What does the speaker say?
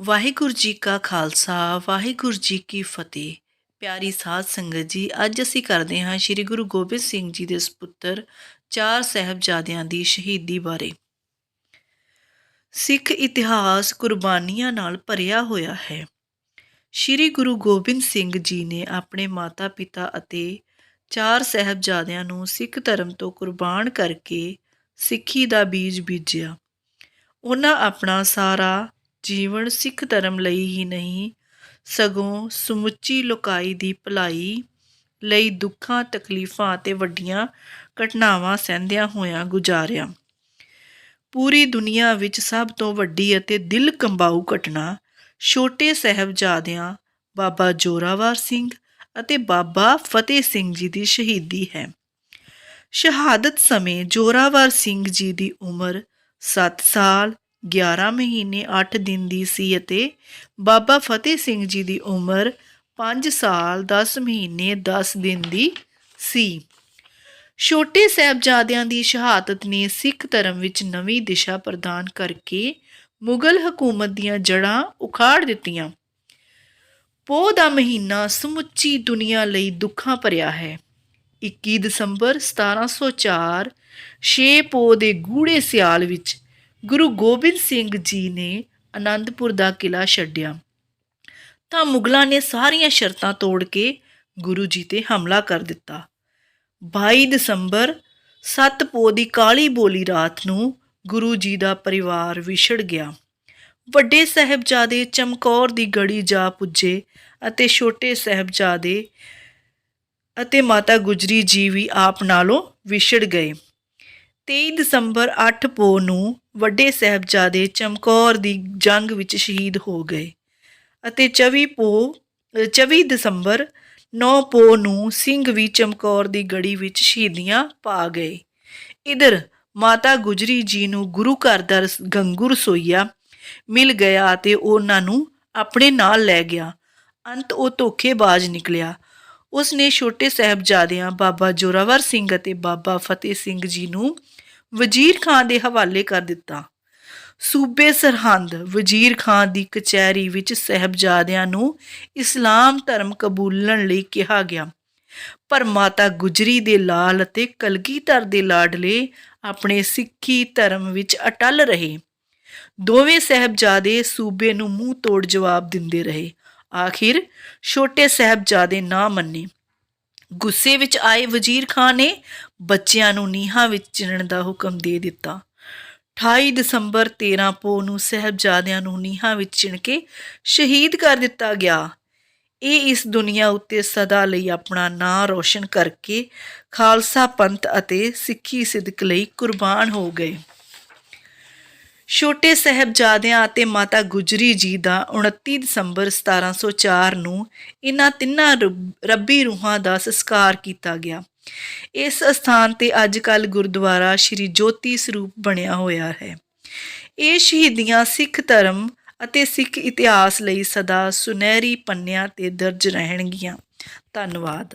ਵਾਹਿਗੁਰੂ ਜੀ ਕਾ ਖਾਲਸਾ, ਵਾਹਿਗੁਰੂ ਜੀ ਕੀ ਫਤਿਹ। ਪਿਆਰੀ ਸਾਧ ਸੰਗਤ ਜੀ, ਅੱਜ ਅਸੀਂ ਕਰਦੇ ਹਾਂ ਸ੍ਰੀ ਗੁਰੂ ਗੋਬਿੰਦ ਸਿੰਘ ਜੀ ਦੇ ਸੁਪੁੱਤਰ ਚਾਰ ਸਾਹਿਬਜ਼ਾਦਿਆਂ ਦੀ ਸ਼ਹੀਦੀ ਬਾਰੇ। ਸਿੱਖ ਇਤਿਹਾਸ ਕੁਰਬਾਨੀਆਂ ਨਾਲ ਭਰਿਆ ਹੋਇਆ ਹੈ। ਸ੍ਰੀ ਗੁਰੂ ਗੋਬਿੰਦ ਸਿੰਘ ਜੀ ਨੇ ਆਪਣੇ ਮਾਤਾ-ਪਿਤਾ ਅਤੇ ਚਾਰ ਸਾਹਿਬਜ਼ਾਦਿਆਂ ਨੂੰ ਸਿੱਖ ਧਰਮ ਤੋਂ ਕੁਰਬਾਨ ਕਰਕੇ ਸਿੱਖੀ ਦਾ ਬੀਜ ਬੀਜਿਆ। ਉਹਨਾਂ ਆਪਣਾ ਸਾਰਾ ਜੀਵਨ ਸਿੱਖ ਧਰਮ ਲਈ ਹੀ ਨਹੀਂ, ਸਗੋਂ ਸਮੁੱਚੀ ਲੋਕਾਈ ਦੀ ਭਲਾਈ ਲਈ ਦੁੱਖਾਂ, ਤਕਲੀਫਾਂ ਅਤੇ ਵੱਡੀਆਂ ਘਟਨਾਵਾਂ ਸਹਿੰਦਿਆਂ ਹੋਇਆਂ ਗੁਜ਼ਾਰਿਆ। ਪੂਰੀ ਦੁਨੀਆ ਵਿੱਚ ਸਭ ਤੋਂ ਵੱਡੀ ਅਤੇ ਦਿਲ ਕੰਬਾਊ ਘਟਨਾ ਛੋਟੇ ਸਾਹਿਬਜ਼ਾਦਿਆਂ, ਬਾਬਾ ਜੋਰਾਵਰ ਸਿੰਘ ਅਤੇ ਬਾਬਾ ਫਤਿਹ ਸਿੰਘ ਜੀ ਦੀ ਸ਼ਹੀਦੀ ਹੈ। ਸ਼ਹਾਦਤ ਸਮੇਂ ਜੋਰਾਵਰ ਸਿੰਘ ਜੀ ਦੀ ਉਮਰ 7 ਸਾਲ 11 ਮਹੀਨੇ 8 ਦਿਨ ਦੀ ਸੀ ਅਤੇ ਬਾਬਾ ਫਤਿਹ ਸਿੰਘ ਜੀ ਦੀ ਉਮਰ 5 ਸਾਲ 10 ਮਹੀਨੇ 10 ਦਿਨ ਦੀ ਸੀ। ਛੋਟੇ ਸਾਹਿਬਜ਼ਾਦਿਆਂ ਦੀ ਸ਼ਹਾਦਤ ਨੇ ਸਿੱਖ ਧਰਮ ਵਿੱਚ ਨਵੀਂ ਦਿਸ਼ਾ ਪ੍ਰਦਾਨ ਕਰਕੇ ਮੁਗਲ ਹਕੂਮਤ ਦੀਆਂ ਜੜ੍ਹਾਂ ਉਖਾੜ ਦਿੱਤੀਆਂ। ਪੋਹ ਦਾ ਮਹੀਨਾ ਸਮੁੱਚੀ ਦੁਨੀਆ ਲਈ ਦੁੱਖਾਂ ਭਰਿਆ ਹੈ। 21 ਦਸੰਬਰ 1704 ਛੇ ਪੋਹ ਦੇ ਗੂੜੇ ਸਿਆਲ ਵਿੱਚ ਗੁਰੂ ਗੋਬਿੰਦ ਸਿੰਘ ਜੀ ਨੇ ਆਨੰਦਪੁਰ ਦਾ ਕਿਲਾ ਛੱਡਿਆ। ਤਾਂ ਮੁਗਲਾਂ ਨੇ ਸਾਰੀਆਂ ਸ਼ਰਤਾਂ ਤੋੜ ਕੇ ਗੁਰੂ ਜੀ ਤੇ ਹਮਲਾ ਕਰ ਦਿੱਤਾ। 22 ਦਸੰਬਰ 7 ਪੋਹ ਦੀ ਕਾਲੀ ਬੋਲੀ ਰਾਤ ਨੂੰ ਗੁਰੂ ਜੀ ਦਾ ਪਰਿਵਾਰ ਵਿਛੜ ਗਿਆ। ਵੱਡੇ ਸਾਹਿਬਜ਼ਾਦੇ ਚਮਕੌਰ ਦੀ ਗੜੀ ਜਾ ਪੁੱਜੇ ਅਤੇ ਛੋਟੇ ਸਾਹਿਬਜ਼ਾਦੇ ਅਤੇ ਮਾਤਾ ਗੁਜਰੀ ਜੀ ਵੀ ਆਪ ਨਾਲੋਂ ਵਿਛੜ ਗਏ। 23 ਦਸੰਬਰ 8 ਪੋਹ ਨੂੰ ਵੱਡੇ ਸਾਹਿਬਜ਼ਾਦੇ ਚਮਕੌਰ ਦੀ ਜੰਗ ਵਿੱਚ ਸ਼ਹੀਦ ਹੋ ਗਏ ਅਤੇ 24 ਪੋਹ 24 ਦਸੰਬਰ 9 ਪੋਹ ਨੂੰ ਸਿੰਘ ਵੀ ਚਮਕੌਰ ਦੀ ਗੜੀ ਵਿੱਚ ਸ਼ਹੀਦੀਆਂ ਪਾ ਗਏ। ਇਧਰ ਮਾਤਾ ਗੁਜਰੀ ਜੀ ਨੂੰ ਗੁਰੂ ਘਰ ਦਾ ਗੰਗੂ ਰਸੋਈਆ ਮਿਲ ਗਿਆ ਅਤੇ ਉਹਨਾਂ ਨੂੰ ਆਪਣੇ ਨਾਲ ਲੈ ਗਿਆ। ਅੰਤ ਉਹ ਧੋਖੇਬਾਜ਼ ਨਿਕਲਿਆ। ਉਸ ਨੇ ਛੋਟੇ ਸਾਹਿਬਜ਼ਾਦਿਆਂ ਬਾਬਾ ਜੋਰਾਵਰ ਸਿੰਘ ਅਤੇ ਬਾਬਾ ਫਤਿਹ ਸਿੰਘ ਜੀ ਨੂੰ ਵਜ਼ੀਰ ਖਾਨ ਦੇ ਹਵਾਲੇ ਕਰ ਦਿੱਤਾ। ਸੂਬੇ ਸਰਹੰਦ ਵਜ਼ੀਰ ਖਾਨ ਦੀ ਕਚਹਿਰੀ ਵਿੱਚ ਸਾਹਿਬਜ਼ਾਦਿਆਂ ਨੂੰ ਇਸਲਾਮ ਧਰਮ ਕਬੂਲਣ ਲਈ ਕਿਹਾ ਗਿਆ। ਪਰ ਮਾਤਾ ਗੁਜਰੀ ਦੇ ਲਾਲ ਅਤੇ ਕਲਗੀਧਰ ਦੇ ਲਾਡਲੇ ਆਪਣੇ ਸਿੱਖੀ ਧਰਮ ਵਿੱਚ ਅਟਲ ਰਹੇ। ਦੋਵੇਂ ਸਾਹਿਬਜ਼ਾਦੇ ਸੂਬੇ ਨੂੰ ਮੂੰਹ ਤੋੜ ਜਵਾਬ ਦਿੰਦੇ ਰਹੇ। ਆਖਿਰ ਛੋਟੇ ਸਾਹਿਬਜ਼ਾਦੇ ਨਾ ਮੰਨੇ। ਗੁੱਸੇ ਵਿੱਚ ਆਏ ਵਜ਼ੀਰ ਖਾਨ ਨੇ ਬੱਚਿਆਂ ਨੂੰ ਨੀਹਾਂ ਵਿੱਚ ਚਿਣਨ ਦਾ ਹੁਕਮ ਦੇ ਦਿੱਤਾ। 28 ਦਸੰਬਰ 13 ਪੋਹ ਨੂੰ ਸਾਹਿਬਜ਼ਾਦਿਆਂ ਨੂੰ ਨੀਹਾਂ ਵਿੱਚ ਚਿਣ ਕੇ ਸ਼ਹੀਦ ਕਰ ਦਿੱਤਾ ਗਿਆ। ਇਹ ਇਸ ਦੁਨੀਆ ਉੱਤੇ ਸਦਾ ਲਈ ਆਪਣਾ ਨਾਂ ਰੋਸ਼ਨ ਕਰਕੇ ਖਾਲਸਾ ਪੰਥ ਅਤੇ ਸਿੱਖੀ ਸਿਦਕ ਲਈ ਕੁਰਬਾਨ ਹੋ ਗਏ। ਛੋਟੇ ਸਾਹਿਬਜ਼ਾਦਿਆਂ ਅਤੇ ਮਾਤਾ ਗੁਜਰੀ ਜੀ ਦਾ 29 ਦਸੰਬਰ 1704 ਨੂੰ ਇਹਨਾਂ ਤਿੰਨਾਂ ਰੱਬ- ਰੱਬੀ ਰੂਹਾਂ ਦਾ ਸੰਸਕਾਰ ਕੀਤਾ ਗਿਆ। ਇਸ ਸਥਾਨ ਤੇ ਅੱਜ ਕੱਲ ਗੁਰਦੁਆਰਾ ਸ਼੍ਰੀ ਜੋਤੀ ਸਰੂਪ ਬਣਿਆ ਹੋਇਆ ਹੈ। ਇਹ ਸ਼ਹੀਦੀਆਂ ਸਿੱਖ ਧਰਮ ਅਤੇ ਸਿੱਖ ਇਤਿਹਾਸ ਲਈ ਸਦਾ ਸੁਨਹਿਰੀ ਪੰਨਿਆਂ ਤੇ ਦਰਜ ਰਹਿਣਗੀਆਂ। ਧੰਨਵਾਦ।